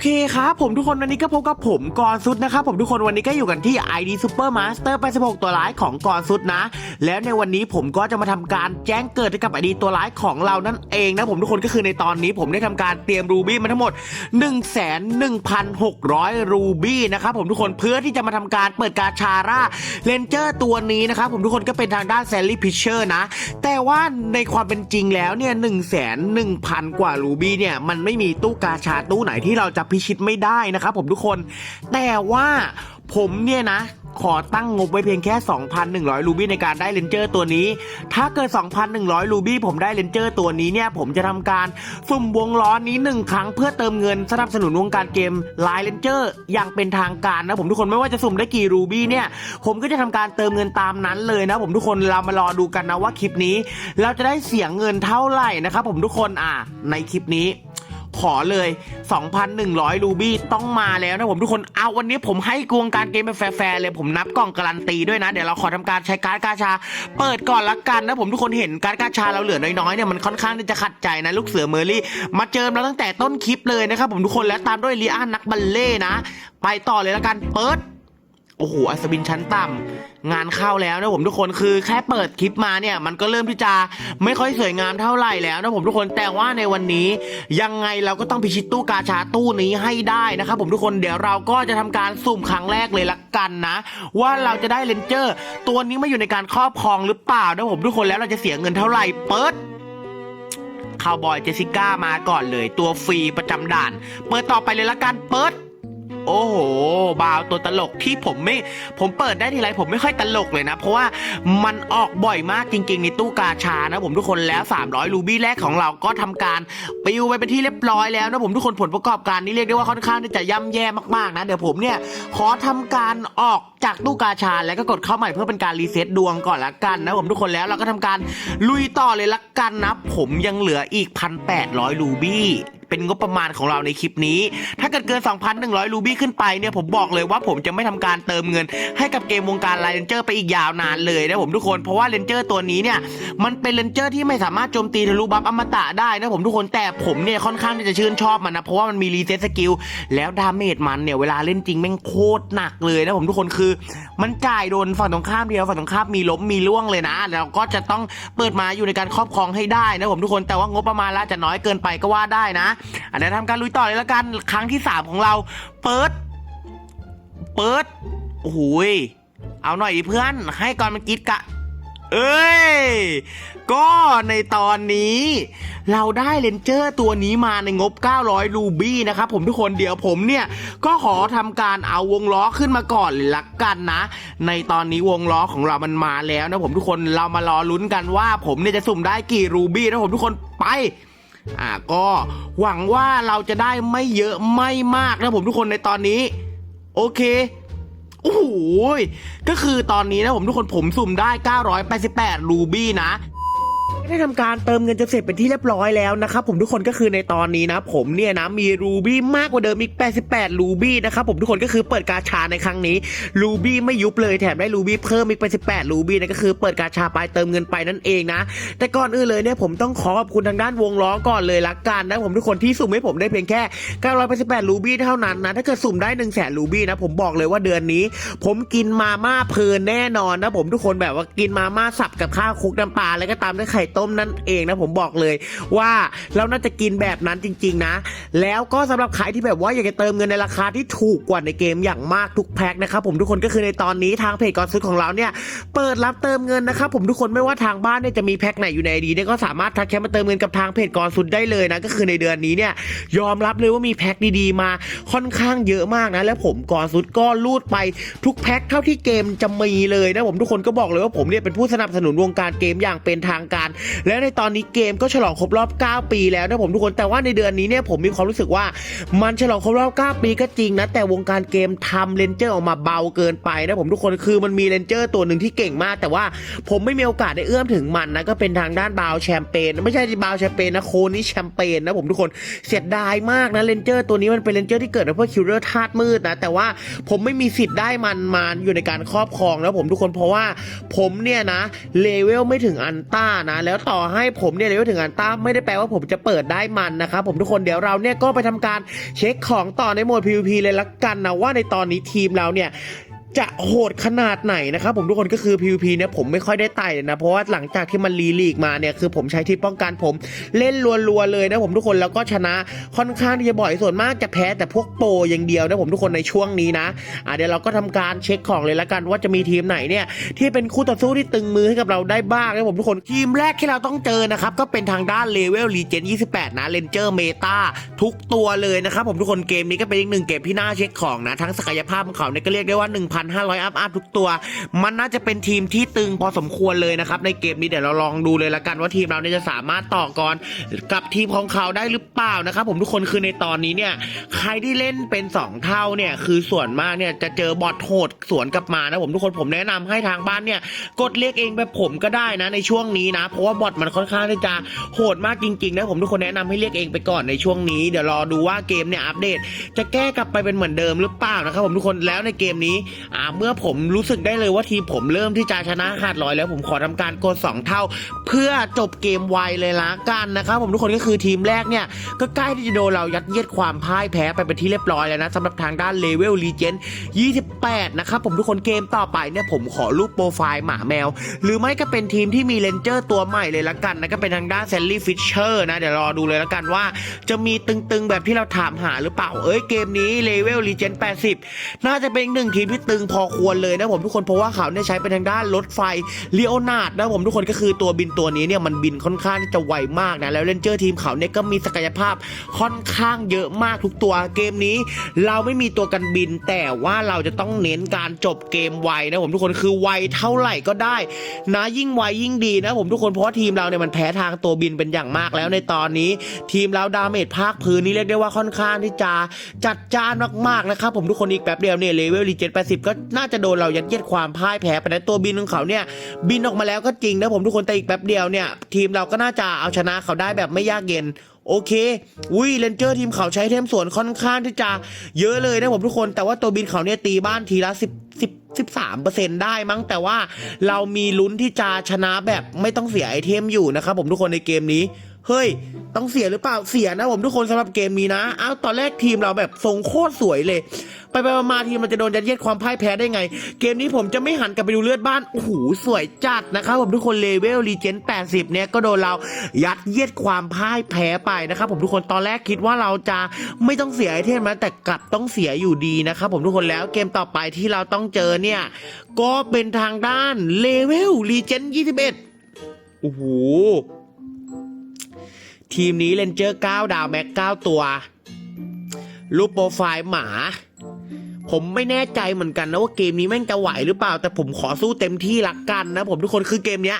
เคครับผมทุกคนวันนี้ก็พบกับผมกอนซุดนะครับผมทุกคนวันนี้ก็อยู่กันที่ ID Super Master 86ตัวร้ายของกอนซุดนะ แล้วในวันนี้ผมก็จะมาทำการแจ้งเกิดให้กับ ID ตัวร้ายของเรานั่นเองนะผมทุกคนก็คือในตอนนี้ผมได้ทำการเตรียมรูบี้มาทั้งหมด 1 1 6 0 0 รูบี้นะครับผมทุกคนเพื่อที่จะมาทำการเปิดกาชาร่าเลนเจอร์ตัวนี้นะครับผมทุกคนก็เป็นทางด้านแซลลี่พิชเชอร์นะ แต่ว่าในความเป็นจริงแล้วเนี่ยหนึ่งแสนหนึ่งพันกว่ารูบี้เนี่ยมันไม่มีตู้กาชาตู้ไหนที่เราจะพิชิตไม่ได้นะครับผมทุกคน แต่ว่าผมเนี่ยนะขอตั้งงบไว้เพียงแค่ 2,100 รูบี้ในการได้เลนเจอร์ตัวนี้ ถ้าเกิด 2,100 รูบี้ผมได้เลนเจอร์ตัวนี้เนี่ย ผมจะทำการสุ่มวงล้อนี้ 1 ครั้งเพื่อเติมเงินสนับสนุนวงการเกมไลน์เลนเจอร์อย่างเป็นทางการนะผมทุกคนไม่ว่าจะสุ่มได้กี่รูบี้เนี่ย ผมก็จะทำการเติมเงินตามนั้นเลยนะผมทุกคนเรามารอดูกันนะว่าคลิปนี้ เราจะได้เสียงเงินเท่าไหร่นะครับผมทุกคนอะในคลิปนี้ ขอเลย 2,100 รูบี้ต้องมาแล้วนะผมทุกคน เอาวันนี้ผมให้กวงการเกมเป็นแฟร์ๆเลยผมนับกล่องการันตีด้วยนะ เดี๋ยวเราขอทำการใช้การ์ดกาชา เปิดก่อนละกันนะผมทุกคนเห็นการ์ดกาชาเราเหลือน้อยๆเนี่ยมันค่อนข้างที่จะขัดใจนะลูกเสือเมอร์รี่มาเจอเราตั้งแต่ต้นคลิปเลยนะครับผมทุกคนแล้วตามด้วยลีอานักบัลเล่นะ ไปต่อเลยละกันเปิด โอ้โห อัศวินชั้นต่ำงานเข้าแล้วนะผมทุกคนคือแค่เปิดคลิปมาเนี่ย มันก็เริ่มที่จะไม่ค่อยสวยงามเท่าไหร่แล้วนะผมทุกคนแต่ว่าในวันนี้ยังไงเราก็ต้องพิชิตตู้กาชาตู้นี้ให้ได้นะครับผมทุกคนเดี๋ยวเราก็จะทำการสุ่มครั้งแรกเลยละกันนะ ว่าเราจะได้เลนเจอร์ ตัวนี้มาอยู่ในการครอบครองหรือเปล่านะผมทุกคนแล้วเราจะเสียเงินเท่าไหร่เปิดคาวบอยเจสสิก้ามาก่อนเลย ตัวฟรีประจำด่าน เปิดต่อไปเลยละกันเปิด โอ้โห บาวตัวตลกที่ผมไม่ ผมเปิดได้ทีไรผมไม่ค่อยตลกเลยนะ เพราะว่ามันออกบ่อยมากจริง ๆ ในตู้กาชานะผมทุกคนแล้ว 300 รูบี้แรกของเราก็ทำการปลิวไปเป็นที่เรียบร้อยแล้วนะผมทุกคนผลประกอบการนี้เรียกได้ว่าค่อนข้างจะย่ำแย่มากๆนะเดี๋ยวผมเนี่ยขอทำการออกจากตู้กาชาแล้วก็กดเข้าใหม่เพื่อเป็นการรีเซ็ตดวงก่อนละกันนะผมทุกคนแล้วเราก็ทำการลุยต่อเลยละกันนะ ผมยังเหลืออีก 1,800 รูบี้ เป็นงบประมาณของเราในคลิปนี้ ถ้าเกิดเกิน 2,100 รูบี้ขึ้นไปเนี่ยผมบอกเลยว่าผมจะไม่ทำการเติมเงิน ให้กับเกมวงการไลน์เรนเจอร์ไปอีกยาวนานเลยนะผมทุกคนเพราะว่าเรนเจอร์ตัวนี้เนี่ยมันเป็นเรนเจอร์ที่ไม่สามารถโจมตีทะลุบัฟอมตะได้นะผมทุกคนแต่ผมเนี่ยค่อนข้างที่จะชื่นชอบมันนะเพราะว่ามันมีรีเซ็ตสกิลแล้วดาเมจมันเนี่ยเวลาเล่นจริงแม่งโคตรหนักเลยนะผมทุกคนคือ มันจ่ายโดนฝั่งตรงข้ามเดียวฝั่งตรงข้ามมีล้มมีล่วงเลยนะ แล้วก็จะต้องเปิดมาอยู่ในการครอบครองให้ได้นะผมทุกคนแต่ว่างบประมาณละจะน้อยเกินไปก็ว่าได้นะอันนี้ทำการลุยต่อเลยละกันครั้งที่สามของเรา เปิด เปิด โอ้โหยเอาหน่อยดิเพื่อน ให้ก่อนมันกิดกะ เอ้ย ก็ในตอนนี้ เราได้เลนเจอร์ตัวนี้มาในงบ 900 รูบี้นะครับผมทุกคนเดี๋ยวผมเนี่ย ก็ขอทำการเอาวงล้อขึ้นมาก่อนเลยละกันนะ ในตอนนี้วงล้อของเรามันมาแล้วนะผมทุกคนเรามารอลุ้นกันว่า ผมเนี่ยจะสุ่มได้กี่รูบี้นะผมทุกคนไป อ่าก็หวังว่าเราจะได้ไม่เยอะไม่มากนะผมทุกคนในตอนนี้ โอเคโอ้โหก็คือตอนนี้นะผมทุกคนผมสุ่มได้ 988 รูบี้นะ ได้ทำการเติมเงินจนเสร็จเป็นที่เรียบร้อยแล้วนะครับผมทุกคนก็คือในตอนนี้นะผมเนี่ยนะมีรูบี้มากกว่าเดิมอีก 88 รูบี้นะครับผมทุกคนก็คือเปิดกาชาในครั้งนี้รูบี้ไม่ยุบเลยแถมได้รูบี้เพิ่มอีก88รูบี้นะก็คือเปิดกาชาไปเติมเงินไปนั่นเองนะ แต่ก่อนอื่นเลยเนี่ยผมต้องขอขอบคุณทางด้านวงล้อก่อนเลยละกันนะผมทุกคนที่สุ่มให้ผมได้เพียงแค่ 988 รูบี้เท่านั้นนะถ้าเกิดสุ่มได้ 1 0 0 0 0 0รูบี้นะผมบอกเลยว่าเดือนนี้ ผมกินมาม่าเพลินแน่นอนนะผมทุกคนแบบว่ากินมาม่าสับกับข้าวคุกน้ำปลาแล้วก็ตามด้วยไข่ต้มนั่นเองนะผมบอกเลยว่าเราน่าจะกินแบบนั้นจริง ๆ นะ แล้วก็สำหรับใครที่แบบว่าอยากจะเติมเงินในราคาที่ถูกกว่าในเกมอย่างมากทุกแพ็คนะครับผมทุกคนก็คือในตอนนี้ทางเพจกอนซุดของเราเนี่ยเปิดรับเติมเงินนะครับผมทุกคนไม่ว่าทางบ้านเนี่ยจะมีแพ็คไหนอยู่ในดีเนี่ยก็สามารถทักแชทมาเติมเงินกับทางเพจกอนซุดได้เลยนะก็คือในเดือนนี้เนี่ยยอมรับเลยว่ามีแพ็คดีๆมาค่อนข้างเยอะมากนะแล้วผมกอนซุดก็รูดไปทุกแพ็คเท่าที่เกมจะมีเลยนะผมทุกคนก็บอกเลยว่าผมเนี่ยเป็นผู้สนับสนุนวงการเกมอย่างเป็นทางการและในตอนนี้เกมก็ฉลองครบรอบ 9 ปีแล้วนะผมทุกคนแต่ว่าในเดือนนี้เนี่ยผมมีความรู้สึกว่ามันฉลองครบรอบ 9 ปีก็จริงนะแต่วงการเกมทำเลนเจอร์ออกมาเบาเกินไปนะผมทุกคนคือมันมีเลนเจอร์ตัวหนึ่งที่เก่งมาก แต่ว่าผมไม่มีโอกาสได้เอื้อมถึงมันนะก็เป็นทางด้านบาวแชมเปญไม่ใช่บาวแชมเปญนะโคนี่แชมเปญนะผมทุกคนเสียดายมากนะเลนเจอร์ตัวนี้มันเป็นเลนเจอร์ที่เกิดมาเพื่อคิวเลอร์ธาตุมืดนะแต่ว่าผมไม่มีสิทธิ์ได้มันมาอยู่ในการครอบครองนะผมทุกคนเพราะว่าผมเนี่ยนะเลเวลไม่ถึงอันต้านะแล้วแล้วต่อให้ผมเนี่ยเลเวลถึงอันต้าไม่ได้แปลว่าผมจะเปิดได้มันนะครับผมทุกคนเดี๋ยวเราเนี่ยก็ไปทำการเช็คของต่อในโหมด PVP เลยละกันนะว่าในตอนนี้ทีมเราเนี่ย จะโหดขนาดไหนนะครับผมทุกคนก็คือ PVP เนี่ยผมไม่ค่อยได้ไต่เลยนะ เพราะว่าหลังจากที่มันรีลีกมาเนี่ยคือผมใช้ที่ป้องกันผมเล่นรัวๆเลยนะผมทุกคนแล้วก็ชนะค่อนข้างที่จะบ่อยส่วนมากจะแพ้แต่พวกโปรอย่างเดียวนะผมทุกคนในช่วงนี้นะอะเดี๋ยวเราก็ทำการเช็คของเลยละกันว่าจะมีทีมไหนเนี่ยที่เป็นคู่ต่อสู้ที่ตึงมือให้กับเราได้บ้างนะผมทุกคนทีมแรกที่เราต้องเจอนะครับก็เป็นทางด้านเลเวลรีเจน28 นะเลนเจอร์เมตาทุกตัวเลยนะครับผมทุกคนเกมนี้ก็เป็นอีกหนึ่งเกมที่น่าเช็คของนะทั้งศักยภาพของเขาเนี่ยก็เรียกได้ว่า1,500 อัพอัพทุกตัว มันน่าจะเป็นทีมที่ตึงพอสมควรเลยนะครับ ในเกมนี้เดี๋ยวเราลองดูเลยละกันว่าทีมเราเนี่ยจะสามารถต่อกรกับทีมของเขาได้หรือเปล่านะครับ ผมทุกคนคือในตอนนี้เนี่ยใครที่เล่นเป็น 2 เท่าเนี่ยคือส่วนมากเนี่ยจะเจอบอทโหดสวนกลับมานะผมทุกคนผมแนะนำให้ทางบ้านเนี่ยกดเรียกเองแบบผมก็ได้นะในช่วงนี้นะเพราะว่าบอทมันค่อนข้างที่จะโหดมากจริงๆนะผมทุกคนแนะนำให้เรียกเองไปก่อนในช่วงนี้เดี๋ยวรอดูว่าเกมเนี่ยอัปเดต จะแก้กลับไปเป็นเหมือนเดิมหรือเปล่านะครับผมทุกคนแล้วในเกมนี้อ่าเมื่อผมรู้สึกได้เลยว่าทีมผมเริ่มที่จะชนะขาดลอยแล้วผมขอทำการกด 2 เท่า เพื่อจบเกมไวเลยละกันนะครับผมทุกคนก็คือทีมแรกเนี่ยก็ใกล้ที่จะโดนเรายัดเยียดความพ่ายแพ้ไปเป็นที่เรียบร้อยแล้วนะสำหรับทางด้านเลเวลรีเจน28 นะครับผมทุกคนเกมต่อไปเนี่ยผมขอรูปโปรไฟล์หมาแมว หรือไม่ก็เป็นทีมที่มีเลนเจอร์ตัวใหม่เลยละกันนะก็เป็นทางด้านแซลลี่ฟิชเชอร์นะเดี๋ยวรอดูเลยละกันว่า จะมีตึงๆแบบที่เราถามหาหรือเปล่าเอ้ยเกมนี้เลเวลรีเจน80 น่าจะเป็นอีกหนึ่งทีมที่ตึงพอควรเลยนะผมทุกคนเพราะว่าเขาเนี่ยใช้เป็นทางด้านรถไฟเลียวนาดนะผมทุกคนก็คือตัวบินตัวนี้เนี่ยมันบินค่อนข้างที่จะไวมากนะแล้วเลนเจอร์ทีมเขาเนี่ยก็มีศักยภาพค่อนข้างเยอะมากทุกตัวเกมนี้ เราไม่มีตัวกันบิน แต่ว่าเราจะต้องเน้นการจบเกมไวนะผมทุกคนคือไวเท่าไหร่ก็ได้ นะยิ่งไวยิ่งดีนะผมทุกคนเพราะทีมเราเนี่ยมันแพ้ทางตัวบินเป็นอย่างมากแล้วในตอนนี้ ทีมเราดาเมจภาคพื้นนี่เรียกได้ว่าค่อนข้างที่จะจัดจ้านมากๆนะครับผมทุกคนอีกแป๊บเดียวเนี่ยเลเวลรีเจน80ก็น่าจะโดนเรายัดเยียดความพ่ายแพ้ไปนะตัวบินของเขาเนี่ยบินออกมาแล้วก็จริงนะผมทุกคนแต่อีกแป๊บเดียวเนี่ยทีมเราก็น่าจะเอาชนะเขาได้แบบไม่ยากเย็นโอเคอุ้ยเลนเจอร์ทีมเขาใช้เทมสวนค่อนข้างที่จะเยอะเลยนะผมทุกคน แต่ว่าตัวบินเขาเนี่ยตีบ้านทีละสิบสิบสิบสามเปอร์เซ็นได้มั้งแต่ว่าเรามีลุ้นที่จะชนะแบบไม่ต้องเสียไอเทมอยู่นะครับผมทุกคนในเกมนี้ เฮ้ย ต้องเสียหรือเปล่าเสียนะผมทุกคนสำหรับเกมนี้นะอ้าวตอนแรกทีมเราแบบทรงโคตรสวยเลย ไปไปมาๆทีมมันจะโดนยัดเยียดความพ่ายแพ้ได้ไง เกมนี้ผมจะไม่หันกลับไปดูเลือดบ้านโอ้โหสวยจัดนะครับผมทุกคนเลเวลรีเจน80 เนี่ยก็โดนเรายัดเยียดความพ่ายแพ้ไปนะครับผมทุกคนตอนแรกคิดว่าเราจะไม่ต้องเสียไอเทมนะแต่กลับต้องเสียอยู่ดีนะครับผมทุกคนแล้วเกมต่อไปที่เราต้องเจอเนี่ยก็เป็นทางด้านเลเวลรีเจน21โอ้โห ทีมนี้เลนเจอร์9ดาวแม็ก9ตัว รูปโปรไฟล์หมา ผมไม่แน่ใจเหมือนกันนะว่าเกมนี้แม่งจะไหวหรือเปล่า แต่ผมขอสู้เต็มที่ละกันนะผมทุกคนคือเกมเนี้ย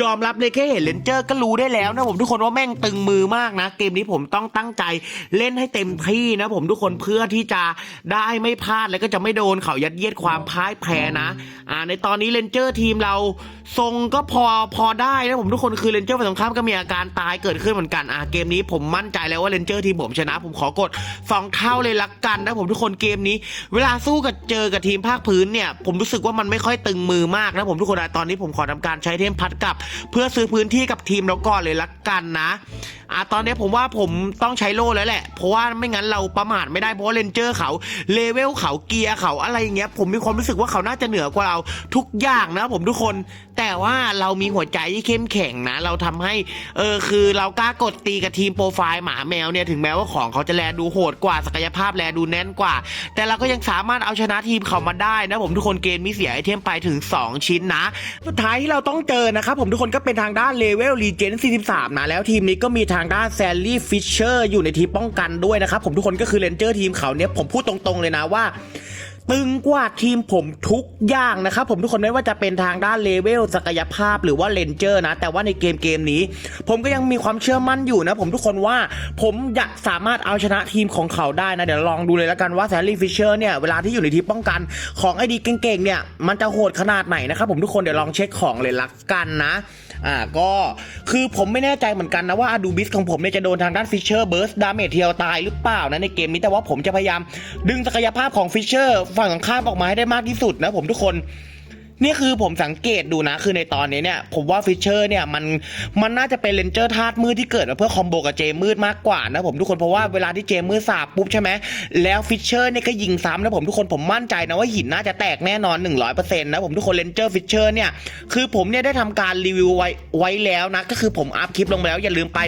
ยอมรับเลยแค่เห็นเลนเจอร์ก็รู้ได้แล้วนะผมทุกคนว่าแม่งตึงมือมากนะ เกมนี้ผมต้องตั้งใจเล่นให้เต็มที่นะผมทุกคนเพื่อที่จะได้ไม่พลาดแล้วก็จะไม่โดนเขายัดเยียดความพ่ายแพ้นะอ่าในตอนนี้เลนเจอร์ทีมเราทรงก็พอพอได้นะผมทุกคนคือเลนเจอร์ฝ่ายตรงข้ามก็มีอาการตายเกิดขึ้นเหมือนกันอ่าเกมนี้ผมมั่นใจแล้วว่าเลนเจอร์ทีมผมชนะ ผมขอกดสองเท่าเลยละกันนะผมทุกคนเกมนี้เวลาสู้กับเจอกับทีมภาคพื้นเนี่ยผมรู้สึกว่ามันไม่ค่อยตึงมือมากนะผมทุกคนนะตอนนี้ผมขอทำการใช้เทมพัดกับ เพื่อซื้อพื้นที่กับทีมแล้วก่อนเลยละกันนะ อะตอนนี้ผมว่าผมต้องใช้โล่แล้วแหละ เพราะว่าไม่งั้นเราประมาทไม่ได้เพราะเลนเจอร์เขาเลเวลเขาเกียร์เขาอะไรอย่างเงี้ย ผมมีความรู้สึกว่าเขาน่าจะเหนือกว่าเราทุกอย่างนะผมทุกคน แต่ว่าเรามีหัวใจที่เข้มแข็งนะ เราทำให้เออคือเรากล้ากดตีกับทีมโปรไฟล์หมาแมวเนี่ยถึงแม้ว่าของเขาจะแลดูโหดกว่าศักยภาพแลดูแน่นกว่า แต่เราก็ยังสามารถเอาชนะทีมเขามาได้นะผมทุกคนเกมมีเสียไอเทมไปถึง 2 ชิ้นนะ สุดท้ายที่เราต้องเจอนะครับผมทุกคนก็เป็นทางด้านเลเวลรีเจน43นะแล้วทีมนี้ก็มีทางด้านแซลลี่ฟิชเชอร์อยู่ในทีมป้องกันด้วยนะครับผมทุกคนก็คือเลนเจอร์ทีมเขาเนี่ยผมพูดตรงๆเลยนะว่าตึงกว่าทีมผมทุกอย่างนะครับผมทุกคนไม่ว่าจะเป็นทางด้านเลเวลศักยภาพหรือว่าเลนเจอร์นะ แต่ว่าในเกมเกมนี้ ผมก็ยังมีความเชื่อมั่นอยู่นะ ผมทุกคนว่าผมจะสามารถเอาชนะทีมของเขาได้นะ เดี๋ยวลองดูเลยล้วกันว่าแซลลี่ฟิชเชอร์เนี่ย เวลาที่อยู่ในทีมป้องกันของไอดีเก่งๆเนี่ย มันจะโหดขนาดไหนนะครับผมทุกคนเดี๋ยวลองเช็คของเลยละกันนะ อ่าก็คือผมไม่แน่ใจเหมือนกันนะว่าอดูบิสของผมเนี่ยจะโดนทางด้านฟิชเชอร์เบิร์สดาเมจเทียวตายหรือเปล่านะในเกมนี้แต่ว่าผมจะพยายามดึงศักยภาพของฟิชเชอร์ฝั่งตรงข้ามออกมาให้ได้มากที่สุดนะผมทุกคน นี่คือผมสังเกตดูนะ คือในตอนนี้เนี่ยผมว่าฟิชเชอร์เนี่ยมันมันน่าจะเป็นเลนเจอร์ธาตุมืดที่เกิดมาเพื่อคอมโบกับเจมืดมากกว่านะผมทุกคนเพราะว่าเวลาที่เจมืดสาบปุ๊บใช่ไหมแล้วฟิชเชอร์เนี่ยก็ยิงซ้ำนะผมทุกคนผมมั่นใจนะว่าหินน่าจะแตกแน่นอน 100%นะผมทุกคนเลนเจอร์ฟิชเชอร์เนี่ยคือผมเนี่ยได้ทำการรีวิวไว้ไว้แล้วนะก็คือผมอัพคลิปลงแล้วอย่าลืมไป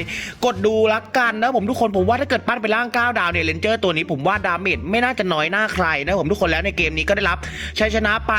กดดูละกันนะผมทุกคนผมว่าถ้าเกิดปั้นไปล่าง9ดาวเนี่ยเลนเจอร์ตัวนี้ผมว่าดาเมจไม่น่าจะน้อยหน้าใครนะผมทุกคนแล้วในเกมนี้ก็ได้รับชัยชนะไป